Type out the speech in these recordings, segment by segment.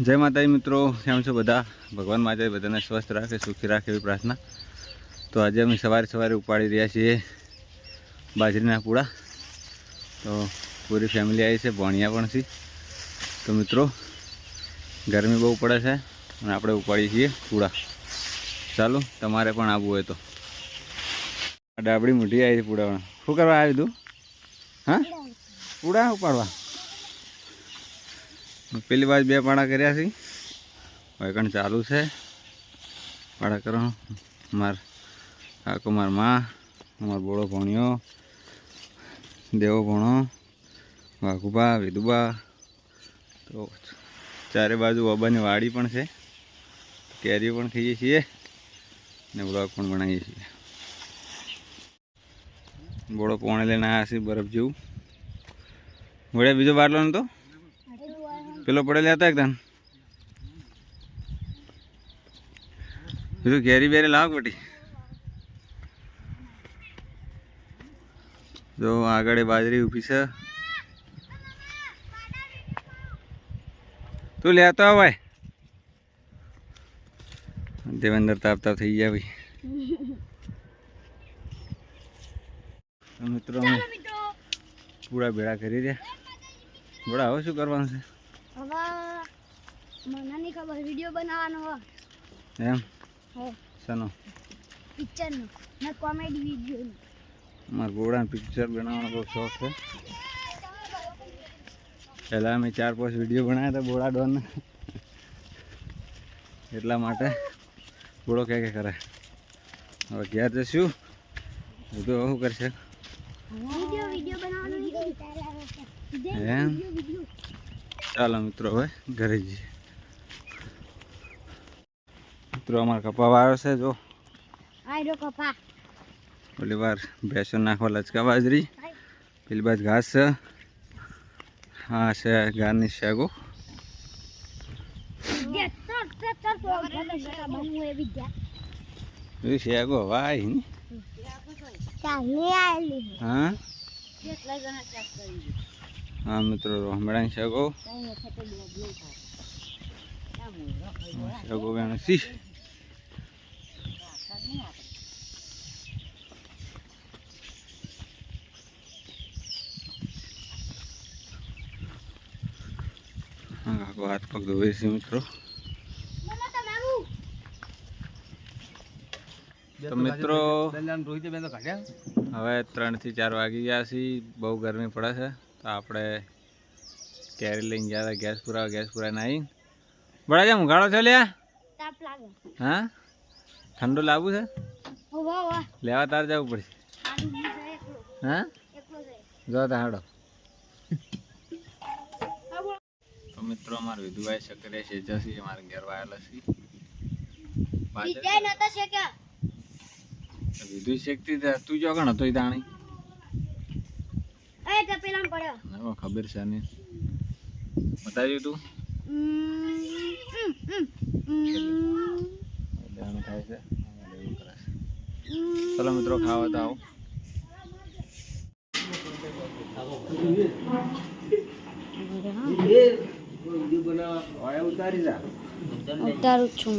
જય માતાજી મિત્રો કેમ છો બધા? ભગવાન માતા બધાને સ્વસ્થ રાખે સુખી રાખે એવી પ્રાર્થના. તો આજે અમે સવારે સવારે ઉપાડી રહ્યા છીએ બાજરીના પૂડા તો પૂરી ફેમિલી આવી છે ભણિયા પણ છે. તો મિત્રો ગરમી બહુ પડે છે અને આપણે ઉપાડીએ છીએ પૂડા ચાલો તમારે પણ આવવું હોય તો. ડાબડી મોટી આવી છે પૂડાવાળા શું કરવા આવ્યું તું? હા? પૂડા ઉપાડવા. પેલી બાજુ બે પાડા કર્યા છે. વૈકણ ચાલુ છે. પાડા કરવાનું માર કાકો મારમાં અમાર બોળો ભણ્યો. દેવો ભણો. વાઘુબા વિધુબા તો ચારે બાજુ ઓબાની વાડી પણ છે. કેરીઓ પણ ખાઈએ છીએ ને બ્લોક પણ બનાવીએ છીએ. બોળો પોણે લઈને આવ્યા છીએ બરફ જેવું. વળ્યા બીજો બારલો તો પેલો પડેલા હતા એકદમ બીજું ઘેરી બેરી લાવ પટી જો આગળ બાજરી ઊભી છે. તું લેતો ભાઈ. દેવેન્દ્ર તાપ તાપ થઈ ગયા ભાઈ. મિત્રો અમે પૂરા ભેળા કરી રહ્યા. બોડા હવે શું કરવાનું છે? હવે મને નહીં ખબર વીડિયો બનાવવાનો એમ? હો. શાનો? પિક્ચરનો ને. કોમેડી વિડીયોનો મારા ઘોડાને પિક્ચર બનાવવાનો બહુ શોખ છે. પહેલાં અમે ચાર પાંચ વીડિયો બનાવ્યા હતા ઘોડા ડોન એટલા માટે ઘોડો ક્યાં કે કરે? હવે ઘેર જશું તો શું કરશે? એમ? ચાલો મિત્રો હવે ઘરે જઈએ. મિત્રો અમારા કપા વાળો છે જો. પેલી વાર ભેંસો નાખવા લચકા બાજરી પેલી બાજ ઘાસ છે. હા છે ગારની શેગો. શેગો વાય ને. હા. હા મિત્રો હમણાં નહીં શેગો વેણું. સી હાથ પગ ધોવે છે મિત્રો. તો મિત્રો હવે ત્રણથી ચાર વાગી ગયા છે. બહુ ગરમી પડે છે. તો આપણે કેરી લઈને હતા ગેસ પુરાવા ગેસ પુરાવીને આવીને. બડા જેમ ઉઘાડો છો લ્યા? હા? ઠંડુ લાવવું છે? લેવા તાર જવું પડશે. હા? જો હાડો. તો મિત્રો અમારે વિધુભાઈ સકરિયા છે જસી અમારે ઘેર વાયેલો છે. વિધુ શેકતી તું જો કણ હતો તાણી. એ પડ્યો હવે ખબર છે ને બતાવ્યું તું. ચલો મિત્રો ખાવા તો આવો. ઉતારી છું.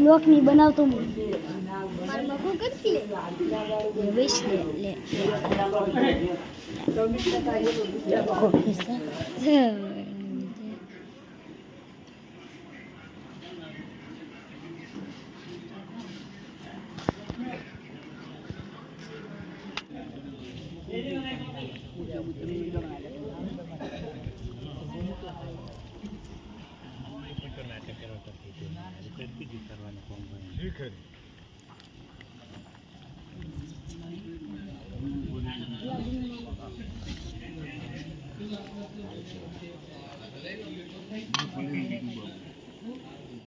લોટ ની બનાવતો હું Thank you. couldn't.